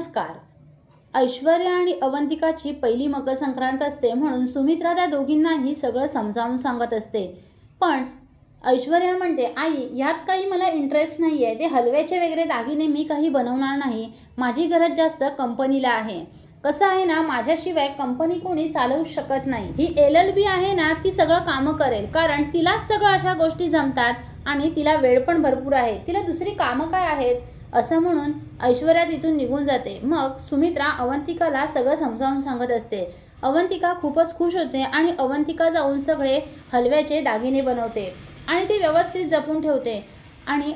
नमस्कार. ऐश्वर्या आणि अवंतिकाची पहिली मकर संक्रांत असते म्हणून सुमित्रा त्या दोघींनाही सगळं समजावून सांगत असते. पण ऐश्वर्या म्हणते आई यात काही मला इंटरेस्ट नाही आहे ते हलव्याचे वगैरे दागिने मी काही बनवणार नाही. माझी गरज जास्त कंपनीला आहे. कसं आहे ना माझ्याशिवाय कंपनी कोणी चालवू शकत नाही. ही एल एल बी आहे ना ती सगळं कामं करेल. कारण तिलाच सगळं अशा गोष्टी जमतात आणि तिला वेळ पण भरपूर आहे. तिला दुसरी कामं काय आहेत? असं म्हणून ऐश्वर्या तिथून निघून जाते. मग सुमित्रा अवंतिकाला सगळं समजावून सांगत असते. अवंतिका खूपच खुश होते आणि अवंतिका जाऊन सगळे हलव्याचे दागिने बनवते आणि ते व्यवस्थित जपून ठेवते. आणि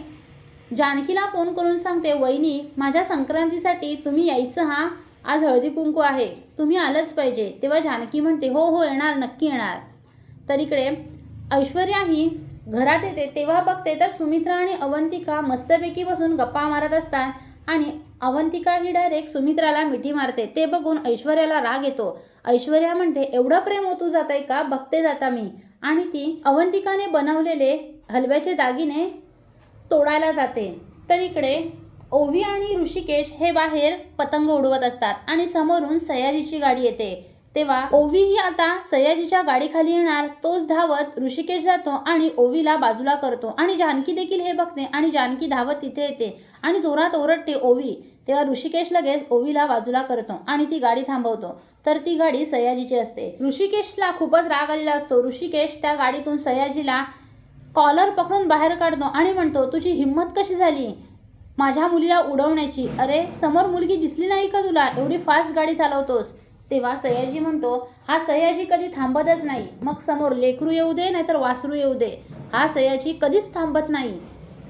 जानकीला फोन करून सांगते वहिनी माझ्या संक्रांतीसाठी तुम्ही यायचं हा? आज हळदी कुंकू आहे. तुम्ही आलंच पाहिजे. तेव्हा जानकी म्हणते हो हो येणार नक्की येणार. तर इकडे ऐश्वर्या ही घरात येते तेव्हा बघते तर सुमित्रा आणि अवंतिका मस्तपैकी बसून गप्पा मारत असतात. आणि अवंतिका ही डायरेक्ट सुमित्राला मिठी मारते. ते बघून ऐश्वर्याला राग येतो. ऐश्वर्या म्हणते एवढं प्रेम होतू जात आहे का? बघते जाता मी. आणि ती अवंतिकाने बनवलेले हलव्याचे दागिने तोडायला जाते. तर इकडे ओवी आणि ऋषिकेश हे बाहेर पतंग उडवत असतात आणि समोरून सयाजीची गाडी येते. तेव्हा ओवी ही आता सयाजीच्या गाडीखाली येणार. तोच धावत ऋषिकेश जातो आणि ओवीला बाजूला करतो. आणि जानकी देखील हे बघते आणि जानकी धावत तिथे येते आणि जोरात ओरडते ओवी. तेव्हा ऋषिकेश लगेच ओवीला बाजूला करतो आणि ती गाडी थांबवतो. तर ती गाडी सयाजीची असते. ऋषिकेशला खूपच राग आलेला असतो. ऋषिकेश त्या गाडीतून सयाजीला कॉलर पकडून बाहेर काढतो आणि म्हणतो तुझी हिंमत कशी झाली? माझ्या मुलीला उडवण्याची. अरे समोर मुलगी दिसली नाही का तुला? एवढी फास्ट गाडी चालवतोस. तेव्हा सयाजी म्हणतो हा सयाजी कधी थांबतच नाही. मग समोर लेकरू येऊ दे नाहीतर वासरू येऊ दे. हा सयाजी कधीच थांबत नाही.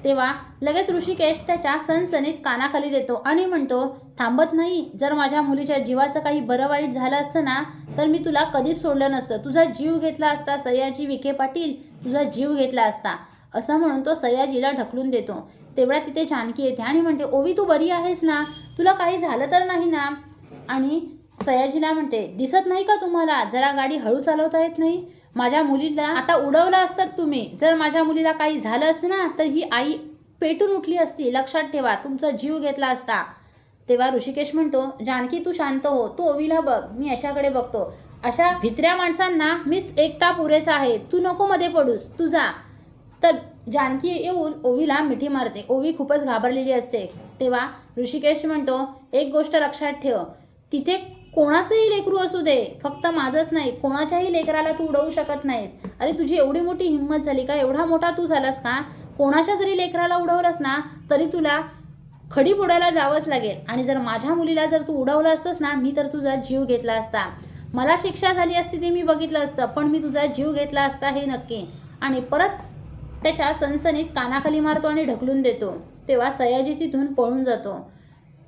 तेव्हा लगेच ऋषिकेश त्याच्या सणसणीत कानाखाली देतो आणि म्हणतो थांबत नाही. जर माझ्या मुलीच्या जीवाचं काही बरं वाईट झालं असतं ना तर मी तुला कधीच सोडलं नसतं. तुझा जीव घेतला असता सयाजी विखे पाटील. तुझा जीव घेतला असता. असं म्हणून तो सयाजीला ढकलून देतो. तेवढ्या तिथे जानकी येते आणि म्हणते ओवी तू बरी आहेस ना? तुला काही झालं तर नाही ना? आणि सयाजीला म्हणते दिसत नाही का तुम्हाला? जरा गाडी हळू चालवता येत नाही? माझ्या मुलीला आता उडवलं असतात तुम्ही. जर माझ्या मुलीला काही झालं असतं ना तर ही आई पेटून उठली असती. लक्षात ठेवा तुमचा जीव घेतला असता. तेव्हा ऋषिकेश म्हणतो जानकी तू शांत हो. तू ओवीला बघ. मी याच्याकडे बघतो. अशा भित्र्या माणसांना मीच एकटा पुरेसा आहे. तू नको मध्ये पडूस. तू जा. तर जानकी येऊन ओवीला मिठी मारते. ओवी खूपच घाबरलेली असते. तेव्हा ऋषिकेश म्हणतो एक गोष्ट लक्षात ठेव. तिथे कोणाचंही लेकरू असू दे फक्त माझंच नाही कोणाच्याही लेकराला तू उडवू शकत नाहीस. अरे तुझी एवढी मोठी हिंमत झाली का? एवढा मोठा तू झालास का? कोणाच्या जरी लेकराला उडवलंस ना तरी तुला खडी बुडायला जावंच लागेल. आणि जर माझ्या मुलीला जर तू उडवलं असतंस ना मी तर तुझा जीव घेतला असता. मला शिक्षा झाली असती ते मी बघितलं असतं पण मी तुझा जीव घेतला असता हे नक्की. आणि परत त्याच्या सनसनीत कानाखाली मारतो आणि ढकलून देतो. तेव्हा सयाजी तिथून पळून जातो.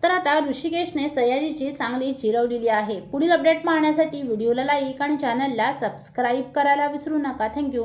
तर आता ऋषिकेशने सयाजीची चांगली चिरवलेली आहे. पुढील अपडेट पाहण्यासाठी व्हिडिओला लाईक आणि चॅनलला सबस्क्राईब करायला विसरू नका. थँक्यू